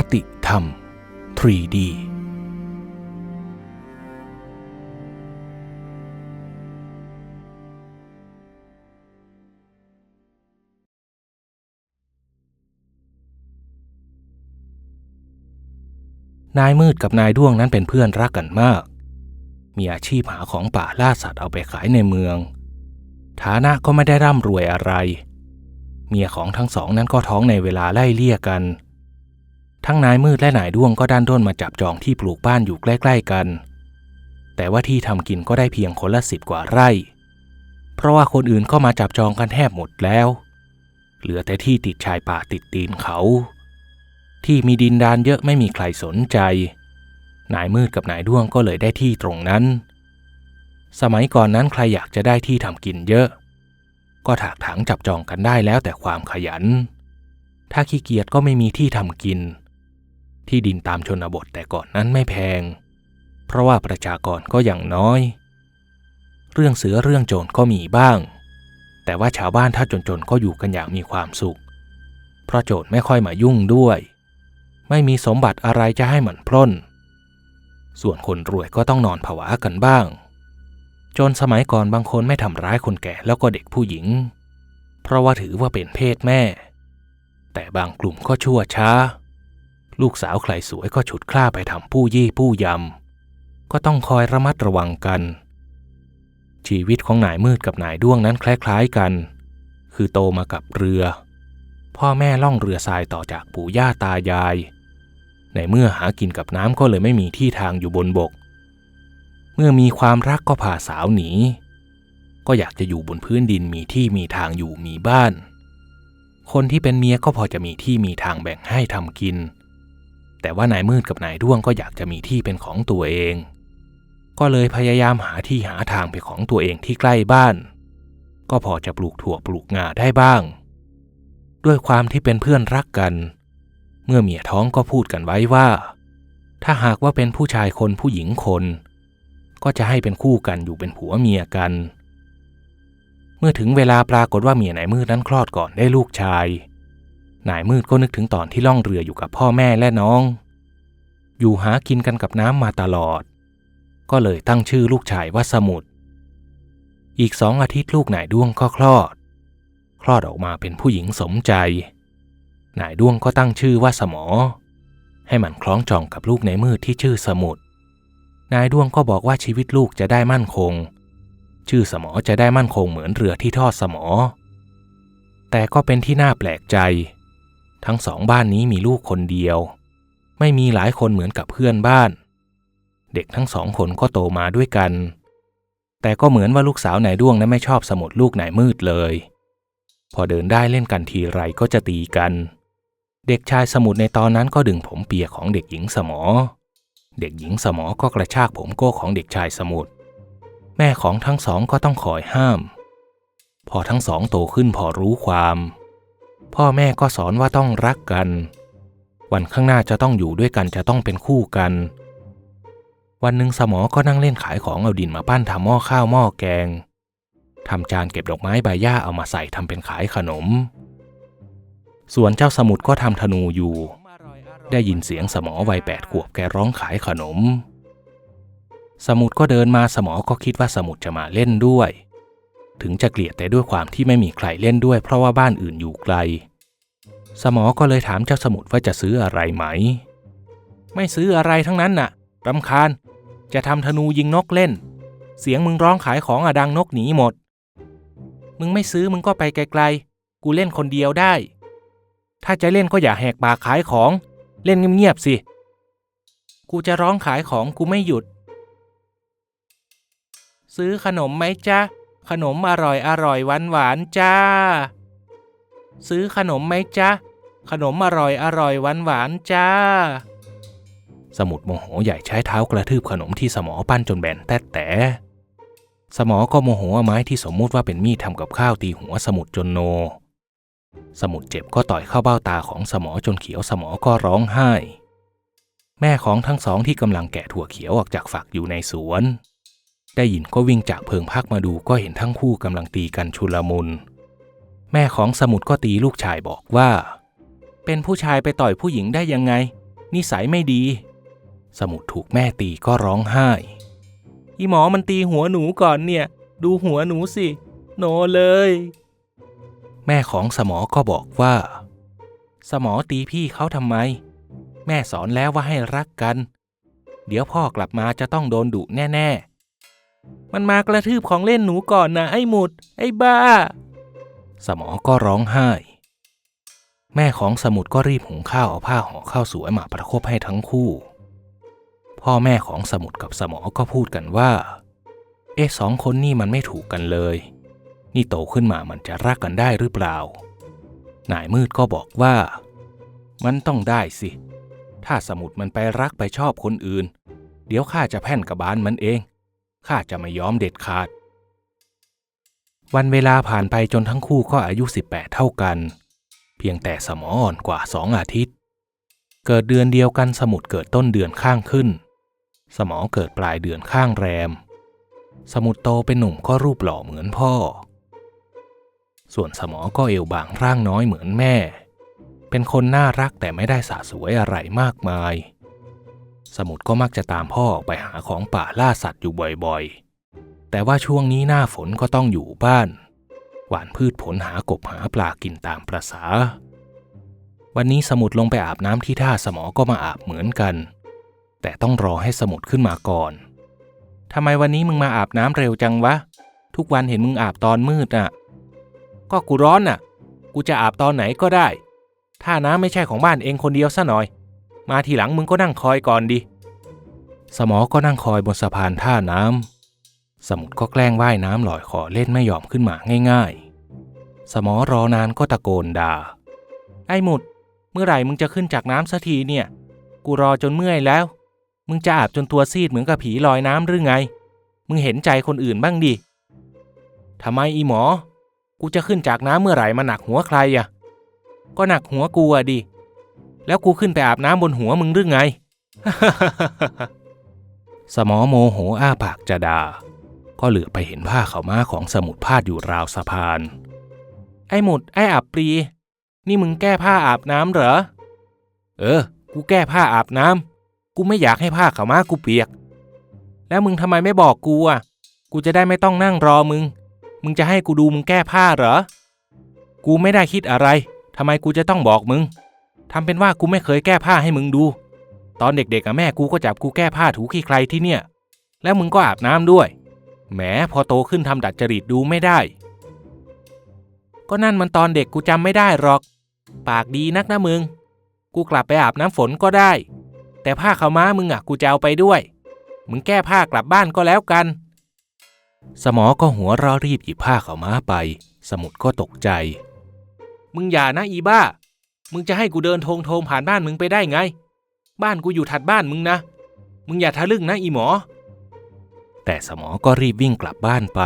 คติธรรม 3D นายมืดกับนายด้วงนั้นเป็นเพื่อนรักกันมาก มีอาชีพหาของป่าล่าสัตว์เอาไปขายในเมือง ฐานะก็ไม่ได้ร่ำรวยอะไร เมียของทั้งสองนั้นก็ท้องในเวลาไล่เลี่ยกัน ทั้งนายมืดและนายด้วงก็ด้านด้นมาจับจองที่ปลูกบ้านอยู่ใกล้ ๆกัน แต่ว่าที่ทำกินก็ได้เพียงคนละสิบกว่าไร่ เพราะว่าคนอื่นก็มาจับจองกันแทบหมดแล้ว เหลือแต่ที่ติดชายป่าติดตีนเขา ที่มีดินดานเยอะไม่มีใครสนใจ นายมืดกับนายด้วงก็เลยได้ที่ตรงนั้น สมัยก่อนนั้นใครอยากจะได้ที่ทำกินเยอะ ก็ถากถางจับจองกันได้แล้วแต่ความขยัน ถ้าขี้เกียจก็ไม่มีที่ทำกิน ที่ดินตามชนบทแต่ก่อนนั้นไม่แพง เพราะว่าประชากรก็อย่างน้อย เรื่องเสือเรื่องโจรก็มีบ้าง แต่ว่าชาวบ้านถ้าจนๆก็อยู่กันอย่างมีความสุข เพราะโจรไม่ค่อยมายุ่งด้วย ไม่มีสมบัติอะไรจะให้มันปล้น ส่วนคนรวยก็ต้องนอนผวากันบ้าง จนสมัยก่อนบางคนไม่ทำร้ายคนแก่แล้วก็เด็กผู้หญิง เพราะว่าถือว่าเป็นเพศแม่ แต่บางกลุ่มก็ชั่วช้า ลูกสาวใครสวยก็ฉุดคล้าไปทำผู้ยี่ผู้ยำ ก็ต้องคอยระมัดระวังกัน ชีวิตของนายมืดกับนายด้วงนั้นคล้ายๆกัน คือโตมากับเรือ พ่อแม่ล่องเรือทรายต่อจากปู่ย่าตายาย ในเมื่อหากินกับน้ำก็เลยไม่มีที่ทางอยู่บนบก เมื่อมีความรักก็พาสาวหนี ก็อยากจะอยู่บนพื้นดินมีที่มีทางอยู่มีบ้านคนที่เป็นเมียก็พอจะมีที่มีทางแบ่งให้ทำกิน แต่ว่านายมืดกับนายด้วงก็อยากจะมีที่เป็นของตัวเอง ก็เลยพยายามหาที่หาทางเป็นของตัวเองที่ใกล้บ้าน ก็พอจะปลูกถั่วปลูกงาได้บ้าง ด้วยความที่เป็นเพื่อนรักกัน เมื่อเมียท้องก็พูดกันไว้ว่า ถ้าหากว่าเป็นผู้ชายคนผู้หญิงคน ก็จะให้เป็นคู่กันอยู่เป็นผัวเมียกัน เมื่อถึงเวลาปรากฏว่าเมียนายมืดนั้นคลอดก่อนได้ลูกชาย นายมืดก็นึกถึงตอนที่ล่องเรืออยู่กับพ่อแม่และน้อง อยู่หากินกันกับน้ำมาตลอด ก็เลยตั้งชื่อลูกชายว่าสมุทรอีกสองอาทิตย์ลูกนายด้วงก็คลอด คลอดออกมาเป็นผู้หญิงสมใจ นายด้วงก็ตั้งชื่อว่าสมอ ให้มันคล้องจองกับลูกในมืดที่ชื่อสมุทรนายด้วงก็บอกว่าชีวิตลูกจะได้มั่นคง ชื่อสมอจะได้มั่นคงเหมือนเรือที่ทอดสมอ แต่ก็เป็นที่น่าแปลกใจ ทั้งสองบ้านนี้มีลูกคนเดียว ไม่มีหลายคนเหมือนกับเพื่อนบ้าน เด็กทั้งสองคนก็โตมาด้วยกัน แต่ก็เหมือนว่าลูกสาวนายด้วงนั้นไม่ชอบสมุดลูกนายมืดเลย พอเดินได้เล่นกันทีไรก็จะตีกัน เด็กชายสมุดในตอนนั้นก็ดึงผมเปียกของเด็กหญิงสมอ เด็กหญิงสมอก็กระชากผมโก้ของเด็กชายสมุดแม่ของทั้งสองก็ต้องคอยห้าม พอทั้งสองโตขึ้นพอรู้ความ พ่อแม่ก็สอนว่าต้องรักกัน วันข้างหน้าจะต้องอยู่ด้วยกันจะต้องเป็นคู่กัน วันหนึ่งสมอก็นั่งเล่นขายของเอาดินมาปั้นทำหม้อข้าวหม้อแกงทำจานเก็บดอกไม้ใบหญ้าเอามาใส่ทำเป็นขายขนม ส่วนเจ้าสมุดก็ทำธนูอยู่ ได้ยินเสียงสมอวัยแปดขวบแกร้องขายขนม สมุดก็เดินมาสมอก็คิดว่าสมุดจะมาเล่นด้วย ถึงจะเกลียดแต่ด้วยความที่ไม่มีใครเล่นด้วยเพราะว่าบ้านอื่นอยู่ไกล สมอก็เลยถามเจ้าสมุดว่าจะซื้ออะไรไหม ไม่ซื้ออะไรทั้งนั้นน่ะรำคาญ จะทำธนูยิงนกเล่น เสียงมึงร้องขายของอะดังนกหนีหมด มึงไม่ซื้อมึงก็ไปไกลๆ กูเล่นคนเดียวได้ ถ้าจะเล่นก็อย่าแหกปากขายของ เล่นเงียบๆสิ กูจะร้องขายของกูไม่หยุด ซื้อขนมไหมจ๊ะ ขนมอร่อยอร่อยหวานหวานจ้า ซื้อขนมไหมจ๊ะ ขนมอร่อยอร่อยหวานหวานจ้า สมุดโมโหใหญ่ใช้เท้ากระทืบขนมที่สมอปั้นจนแบนแต๊ดแต่สมอก็โมโหเอาไม้ที่สมมุติว่าเป็นมีดทำกับข้าวตีหัวสมุดจนโน สมุดเจ็บก็ต่อยเข้าเบ้าตาของสมอจนเขียวสมอก็ร้องไห้ แม่ของทั้งสองที่กำลังแกะถั่วเขียวออกจากฝักอยู่ในสวน ได้ยินก็วิ่งจากเพิงพักมาดูก็เห็นทั้งคู่กำลังตีกันชุลมุน แม่ของสมุดก็ตีลูกชายบอกว่า เป็นผู้ชายไปต่อยผู้หญิงได้ยังไง นิสัยไม่ดี สมุดถูกแม่ตีก็ร้องไห้ อีหมอมันตีหัวหนูก่อนเนี่ย ดูหัวหนูสิ โนเลย แม่ของสมอก็บอกว่า สมอตีพี่เขาทำไม แม่สอนแล้วว่าให้รักกัน เดี๋ยวพ่อกลับมาจะต้องโดนดุแน่ ๆ มันมากระทืบของเล่นหนูก่อนนะไอ้หมุด ไอ้บ้า สมอก็ร้องไห้ แม่ของสมุดก็รีบหุงข้าวเอาผ้าห่อข้าวสวยมาประคบให้ทั้งคู่ พ่อแม่ของสมุดกับสมอก็พูดกันว่า เอ๊ะสองคนนี่มันไม่ถูกกันเลย นี่โตขึ้นมามันจะรักกันได้หรือเปล่า นายมืดก็บอกว่า มันต้องได้สิ ถ้าสมุดมันไปรักไปชอบคนอื่น เดี๋ยวข้าจะแพ่นกระบาลมันเอง ข้าจะไม่ยอมเด็ดขาด วันเวลาผ่านไปจนทั้งคู่ก็อายุ 18 เท่ากัน เพียงแต่สมออ่อนกว่าสองอาทิตย์ เกิดเดือนเดียวกันสมุดเกิดต้นเดือนข้างขึ้น สมอเกิดปลายเดือนข้างแรม สมุดโตเป็นหนุ่มก็รูปหล่อเหมือนพ่อ ส่วนสมอก็เอวบางร่างน้อยเหมือนแม่ เป็นคนน่ารักแต่ไม่ได้สะสวยอะไรมากมาย สมุดก็มักจะตามพ่อออกไปหาของป่าล่าสัตว์อยู่บ่อยๆ แต่ว่าช่วงนี้หน้าฝนก็ต้องอยู่บ้าน หวานพืชผลหากบหาปลากินตามประษา วันนี้สมุดลงไปอาบน้ำที่ท่าสมอก็มาอาบเหมือนกัน แต่ต้องรอให้สมุดขึ้นมาก่อนทำไมวันนี้มึงมาอาบน้ำเร็วจังวะ ทุกวันเห็นมึงอาบตอนมืดอะ ก็กูร้อนน่ะ กูจะอาบตอนไหนก็ได้ ถ้าน้ำไม่ใช่ของบ้านเองคนเดียวซะหน่อย มาทีหลังมึงก็นั่งคอยก่อนดิ สมอก็นั่งคอยบนสะพานท่าน้ำ สมุดก็แกล้งว่ายน้ำลอยคอเล่นไม่ยอมขึ้นมาง่ายๆ สมอรอนานก็ตะโกนด่า ไอ้หมุด เมื่อไหร่มึงจะขึ้นจากน้ำสักทีเนี่ย กูรอจนเมื่อยแล้ว มึงจะอาบจนตัวซีดเหมือนกับผีลอยน้ำหรือไง มึงเห็นใจคนอื่นบ้างดิทำไมอีหมอ กูจะขึ้นจากน้ำเมื่อไหร่มาหนักหัวใครอะก็หนักหัวกูอะดิ แล้วกูขึ้นไปอาบน้ำบนหัวมึงหรือไง สมอโมโหอ้าปากจะด่า ก็เหลือไปเห็นผ้าขาวม้าของสมุดพาดอยู่ราวสะพาน ไอ้หมุดไอ้อับปรี นี่มึงแก้ผ้าอาบน้ำเหรอ เออ กูแก้ผ้าอาบน้ำ กูไม่อยากให้ผ้าขาวม้ากูเปียก แล้วมึงทำไมไม่บอกกูอะ กูจะได้ไม่ต้องนั่งรอมึง มึงจะให้กูดูมึงแก้ผ้าเหรอ กูไม่ได้คิดอะไรทำไมกูจะต้องบอกมึง ทำเป็นว่ากูไม่เคยแก้ผ้าให้มึงดู ตอนเด็กๆกับแม่กูก็จับกูแก้ผ้าถูขี้ใครที่เนี่ย แล้วมึงก็อาบน้ำด้วย แหมพอโตขึ้นทำดัดจริตดูไม่ได้ ก็นั่นมันตอนเด็กกูจำไม่ได้หรอก ปากดีนักนะมึง กูกลับไปอาบน้ำฝนก็ได้ แต่ผ้าขาวม้ามึงอะกูจะเอาไปด้วย มึงแก้ผ้ากลับบ้านก็แล้วกัน สมอก็หัวเราะรีบหยิบผ้าขาวม้าไป สมุดก็ตกใจ มึงอย่านะอีบ้า มึงจะให้กูเดินโทงโทงผ่านบ้านมึงไปได้ไง บ้านกูอยู่ถัดบ้านมึงนะ มึงอย่าทะลึ่งนะอีหมอ แต่สมอก็รีบวิ่งกลับบ้านไป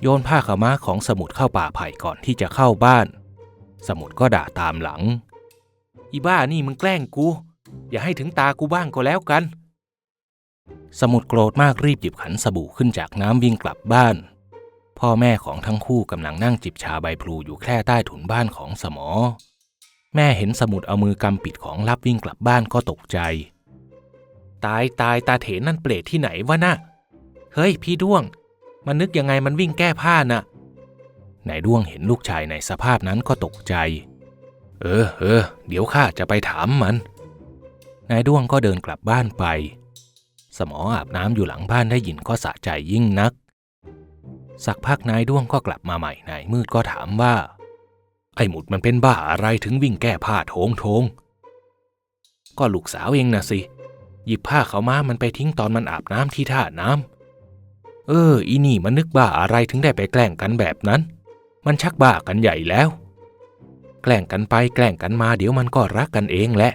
โยนผ้าขาวม้าของสมุดเข้าป่าไผ่ก่อนที่จะเข้าบ้าน สมุดก็ด่าตามหลัง อีบ้านี่มึงแกล้งกู อย่าให้ถึงตากูบ้างก็แล้วกัน สมุดโกรธมากรีบหยิบขันสบู่ขึ้นจากน้ำวิ่งกลับบ้านพ่อแม่ของทั้งคู่กำลังนั่งจิบชาใบพลูอยู่แค่ใต้ถุนบ้านของสมอ แม่เห็นสมุดเอามือกำปิดของลับวิ่งกลับบ้านก็ตกใจ ตายตายตาเถนนั่นเปรตที่ไหนวะน่ะเฮ้ยพี่ด้วง มันนึกยังไงมันวิ่งแก้ผ้าน่ะนายด้วงเห็นลูกชายในสภาพนั้นก็ตกใจ เออเออเดี๋ยวข้าจะไปถามมัน นายด้วงก็เดินกลับบ้านไป สมออาบน้ำอยู่หลังบ้านได้ยินก็สะใจยิ่งนัก สักพักนายด้วงก็กลับมาใหม่นายมืดก็ถามว่า ไอ้หมุดมันเป็นบ้าอะไรถึงวิ่งแก้ผ้าโถงโถงก็ลูกสาวเองนะสิ หยิบผ้าเขามามันไปทิ้งตอนมันอาบน้ำที่ท่าน้ำเออ อีนี่มันนึกบ้าอะไรถึงได้ไปแกล้งกันแบบนั้น มันชักบ้ากันใหญ่แล้ว แกล้งกันไปแกล้งกันมาเดี๋ยวมันก็รักกันเองแหละ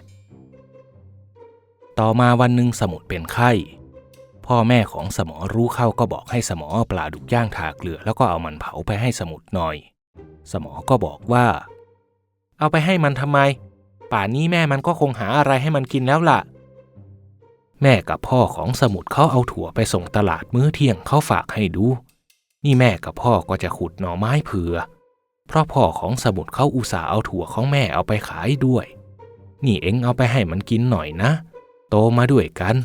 ต่อมาวันหนึ่งสมุดเป็นไข้ พ่อแม่ของสมอรู้เข้าก็บอกให้สมอปลาดุกย่างทาเกลือแล้วก็เอามันเผาไปให้สมุดหน่อย สมอก็บอกว่า เอาไปให้มันทำไม ป่านนี้แม่มันก็คงหาอะไรให้มันกินแล้วล่ะ แม่กับพ่อของสมุดเขาเอาถั่วไปส่งตลาดมื้อเที่ยงเขาฝากให้ดู นี่แม่กับพ่อก็จะขุดหน่อไม้เผื่อ เพราะพ่อของสมุดเขาอุตส่าห์เอาถั่วของแม่เอาไปขายด้วย นี่เอ็งเอาไปให้มันกินหน่อยนะ โตมาด้วยกัน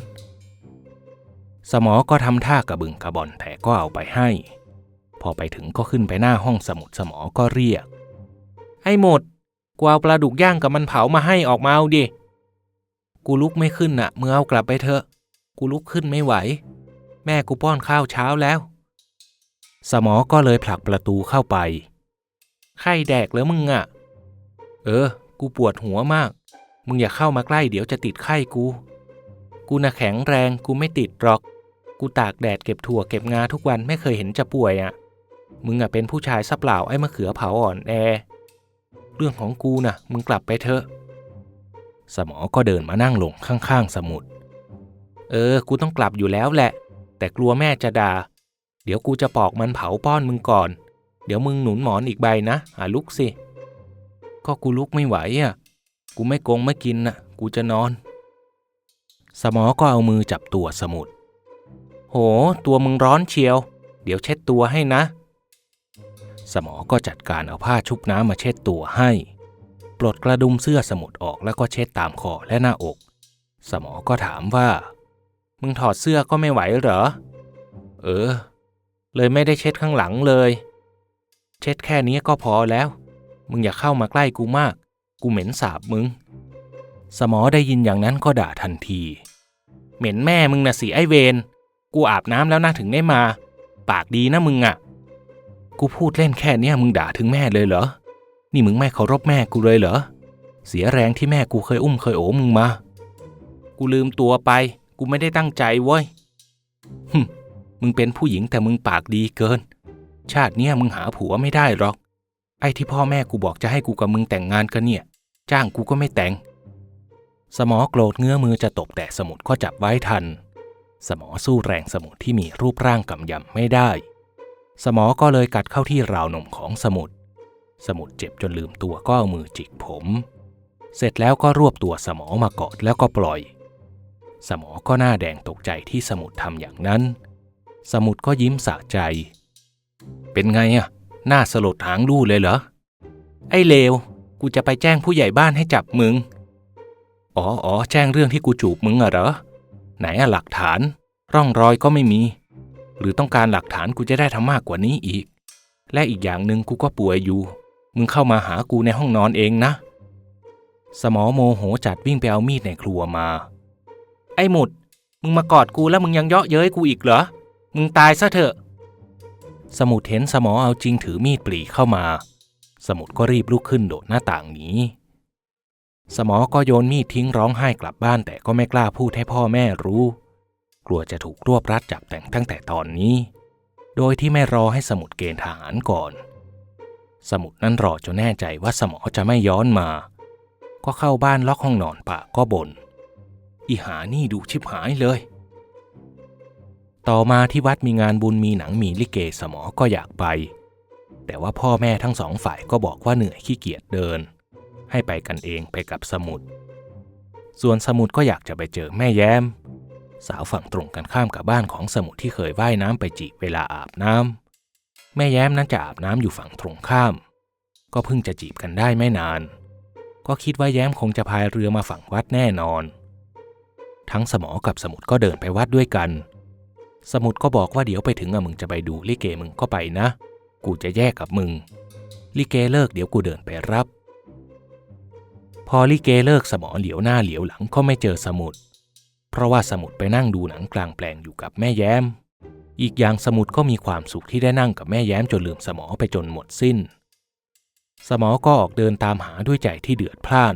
สมอก็ทำท่ากระบึงกระบอนแต่ก็เอาไปให้ พอไปถึงก็ขึ้นไปหน้าห้องสมุดสมอก็เรียกให้หมดกูเอาปลาดุกย่างกับมันเผามาให้ออกมาเอาดิ กูลุกไม่ขึ้นน่ะมึงเอากลับไปเถอะ กูลุกขึ้นไม่ไหว แม่กูป้อนข้าวเช้าแล้ว สมอก็เลยผลักประตูเข้าไป ไข้แดกแล้วมึงอะ เออ กูปวดหัวมาก มึงอย่าเข้ามาใกล้เดี๋ยวจะติดไข้กู กูน่ะแข็งแรงกูไม่ติดหรอก กูตากแดดเก็บถั่วเก็บงาทุกวันไม่เคยเห็นจะป่วยอะ่ะ มึงอะเป็นผู้ชายซับเปล่าไอ้มะเขือเผาอ่อนแอ เรื่องของกูน่ะ มึงกลับไปเถอะ สมอก็เดินมานั่งลงข้างๆ สมุด เออ กูต้องกลับอยู่แล้วแหละ แต่กลัวแม่จะด่า เดี๋ยวกูจะปอกมันเผาป้อนมึงก่อน เดี๋ยวมึงหนุนหมอนอีกใบนะอะลุกสิ ก็กูลุกไม่ไหวอะ กูไม่กงไม่กินน่ะ กูจะนอน สมอก็เอามือจับตัวสมุด โห ตัวมึงร้อนเชียว เดี๋ยวเช็ดตัวให้นะ สมอก็จัดการเอาผ้าชุบน้ำมาเช็ดตัวให้ ปลดกระดุมเสื้อสมุดออกแล้วก็เช็ดตามคอและหน้าอก สมอก็ถามว่า มึงถอดเสื้อก็ไม่ไหวเหรอ เออ เลยไม่ได้เช็ดข้างหลังเลย เช็ดแค่นี้ก็พอแล้ว มึงอย่าเข้ามาใกล้กูมาก กูเหม็นสาบมึง สมอได้ยินอย่างนั้นก็ด่าทันที เหม็นแม่มึงนะสิไอเวน กูอาบน้ำแล้วนะถึงได้มา ปากดีนะมึงอะ่ะ กูพูดเล่นแค่เนี้ยมึงด่าถึงแม่เลยเหรอ นี่มึงไม่เคารพแม่กูเลยเหรอ เสียแรงที่แม่กูเคยอุ้มเคยโอบมึงมา กูลืมตัวไป กูไม่ได้ตั้งใจเว้ยหึมมึงเป็นผู้หญิงแต่มึงปากดีเกิน ชาติเนี้ยมึงหาผัวไม่ได้หรอก ไอ้ที่พ่อแม่กูบอกจะให้กูกับมึงแต่งงานกันเนี่ย จ้างกูก็ไม่แต่ง สมอโกรธเงื้อมือจะตบแต่สมุดก็จับไว้ทัน สมอสู้แรงสมุดที่มีรูปร่างกำยำไม่ได้ สมอก็เลยกัดเข้าที่ราวนมของสมุด สมุดเจ็บจนลืมตัวก็เอามือจิกผม เสร็จแล้วก็รวบตัวสมอมากอดแล้วก็ปล่อย สมอก็หน้าแดงตกใจที่สมุดทำอย่างนั้น สมุดก็ยิ้มสะใจ เป็นไงอะหน้าสลดหางลู่เลยเหรอ ไอ้เลว กูจะไปแจ้งผู้ใหญ่บ้านให้จับมึง อ๋ออ๋อแจ้งเรื่องที่กูจูบมึงอะเหรอ ไหนอะหลักฐาน ร่องรอยก็ไม่มี หรือต้องการหลักฐานกูจะได้ทำมากกว่านี้อีก และอีกอย่างหนึ่งกูก็ป่วยอยู่ มึงเข้ามาหากูในห้องนอนเองนะ สมอโมโหจัดวิ่งไปเอามีดในครัวมา ไอ้หมุด มึงมากอดกูแล้วมึงยังเยาะเย้ยกูอีกเหรอ มึงตายซะเถอะ สมุดเห็นสมอเอาจริงถือมีดปรีเข้ามา สมุดก็รีบลุกขึ้นโดดหน้าต่างหนีสมอก็โยนมีดทิ้งร้องไห้กลับบ้านแต่ก็ไม่กล้าพูดให้พ่อแม่รู้ กลัวจะถูกรวบรัดจับแต่งตั้งแต่ตอนนี้ โดยที่ไม่รอให้สมุดเกณฑ์ทหารก่อน สมุดนั่นรอจนแน่ใจว่าสมอจะไม่ย้อนมา ก็เข้าบ้านล็อกห้องนอนปากก็บน่นอีหานี่ดูชิบหายเลย ต่อมาที่วัดมีงานบุญมีหนังมีลิเกสมอก็อยากไป แต่ว่าพ่อแม่ทั้งสองฝ่ายก็บอกว่าเหนื่อยขี้เกียจเดิน ให้ไปกันเองไปกับสมุด ส่วนสมุดก็อยากจะไปเจอแม่แย้ม สาวฝั่งตรงกันข้ามกับบ้านของสมุดที่เคยว่ายน้ำไปจีบเวลาอาบน้ำแม่แย้มนั้นจะอาบน้ำอยู่ฝั่งตรงข้าม ก็เพิ่งจะจีบกันได้ไม่นาน ก็คิดว่าแย้มคงจะพายเรือมาฝั่งวัดแน่นอน ทั้งสมอกับสมุดก็เดินไปวัดด้วยกัน สมุดก็บอกว่าเดี๋ยวไปถึงอะมึงจะไปดูลิเกมึงก็ไปนะ กูจะแยกกับมึง ลิเกเลิกเดี๋ยวกูเดินไปรับ พอลิเกเลิกสมอเหลียวหน้าเหลียวหลังก็ไม่เจอสมุด เพราะว่าสมุดไปนั่งดูหนังกลางแปลงอยู่กับแม่แย้ม อีกอย่างสมุดก็มีความสุขที่ได้นั่งกับแม่แย้มจนลืมสมอไปจนหมดสิ้น สมอก็ออกเดินตามหาด้วยใจที่เดือดพล่าน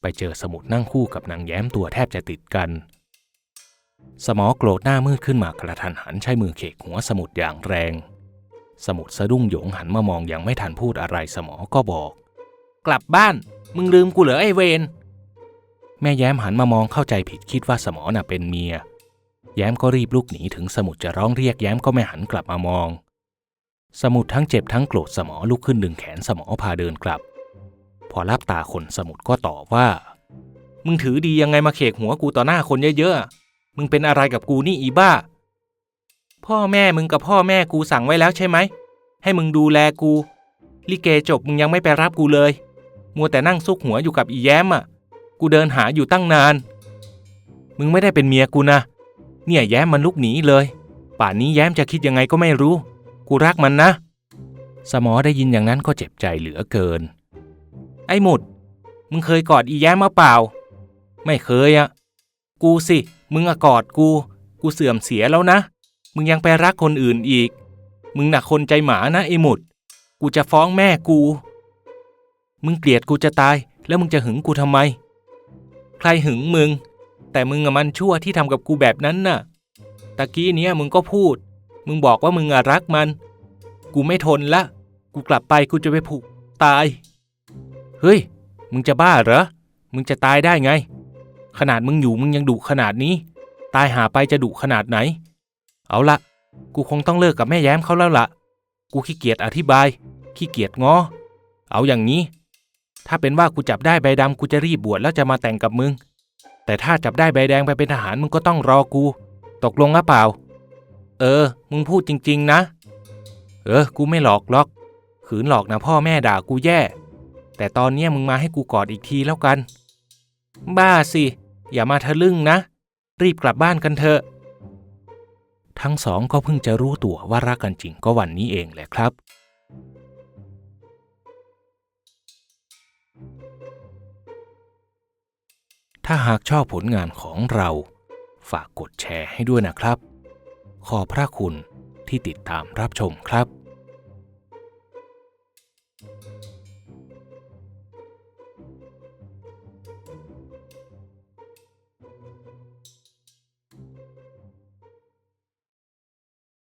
ไปเจอสมุดนั่งคู่กับนางแย้มตัวแทบจะติดกัน สมอโกรธหน้ามืดขึ้นมากระทันหันใช้มือเขกหัวสมุดอย่างแรง สมุดสะดุ้งโยงหันมามองยังไม่ทันพูดอะไรสมอก็บอก กลับบ้าน มึงลืมกูเหรอไอเวน แม่แย้มหันมามองเข้าใจผิดคิดว่าสมอน่ะเป็นเมีย แย้มก็รีบลุกหนีถึงสมุดจะร้องเรียกแย้มก็ไม่หันกลับมามอง สมุดทั้งเจ็บทั้งโกรธสมอลุกขึ้นดึงแขนสมอพาเดินกลับ พอรับตาคนสมุดก็ตอบว่า มึงถือดียังไงมาเขกหัวกูต่อหน้าคนเยอะๆ มึงเป็นอะไรกับกูนี่อีบ้า พ่อแม่มึงกับพ่อแม่กูสั่งไว้แล้วใช่ไหม ให้มึงดูแลกู ลิเกจบมึงยังไม่ไปรับกูเลย มัวแต่นั่งซุกหัวอยู่กับอีแย้มอะ กูเดินหาอยู่ตั้งนาน มึงไม่ได้เป็นเมียกูนะ เนี่ยแย้มมันลุกหนีเลย ป่านนี้แย้มจะคิดยังไงก็ไม่รู้ กูรักมันนะ สมอได้ยินอย่างนั้นก็เจ็บใจเหลือเกิน ไอ้หมุด มึงเคยกอดอีแย้มมาเปล่า ไม่เคยอะกูสิ มึงอะกอดกู กูเสื่อมเสียแล้วนะ มึงยังไปรักคนอื่นอีก มึงหนักคนใจหมานะไอ้หมุด กูจะฟ้องแม่กู มึงเกลียดกูจะตาย แล้วมึงจะหึงกูทำไม ใครหึงมึง แต่มึงอะมันชั่วที่ทำกับกูแบบนั้นน่ะ ตะกี้เนี้ยมึงก็พูด มึงบอกว่ามึงอะรักมัน กูไม่ทนละ กูกลับไปกูจะไปผูกตาย เฮ้ย มึงจะบ้าเหรอ มึงจะตายได้ไง ขนาดมึงอยู่มึงยังดุขนาดนี้ ตายหาไปจะดุขนาดไหน เอาละกูคงต้องเลิกกับแม่แย้มเขาแล้วละกูขี้เกียจอธิบาย ขี้เกียจงอ เอาอย่างนี้ ถ้าเป็นว่ากูจับได้ใบดำกูจะรีบบวชแล้วจะมาแต่งกับมึง แต่ถ้าจับได้ใบแดงไปเป็นทหารมึงก็ต้องรอกู ตกลงหรือเปล่า เออ มึงพูดจริง ๆ นะ เออ กูไม่หลอกหรอก ขืนหลอกนะพ่อแม่ด่ากูแย่ แต่ตอนเนี้ยมึงมาให้กูกอดอีกทีแล้วกัน บ้าสิ อย่ามาทะลึ่งนะ รีบกลับบ้านกันเถอะ ทั้งสองก็เพิ่งจะรู้ตัวว่ารักกันจริงก็วันนี้เองแหละครับ ถ้าหากชอบผลงานของเรา ฝากกดแชร์ให้ด้วยนะครับ ขอพระคุณที่ติดตามรับชมครับ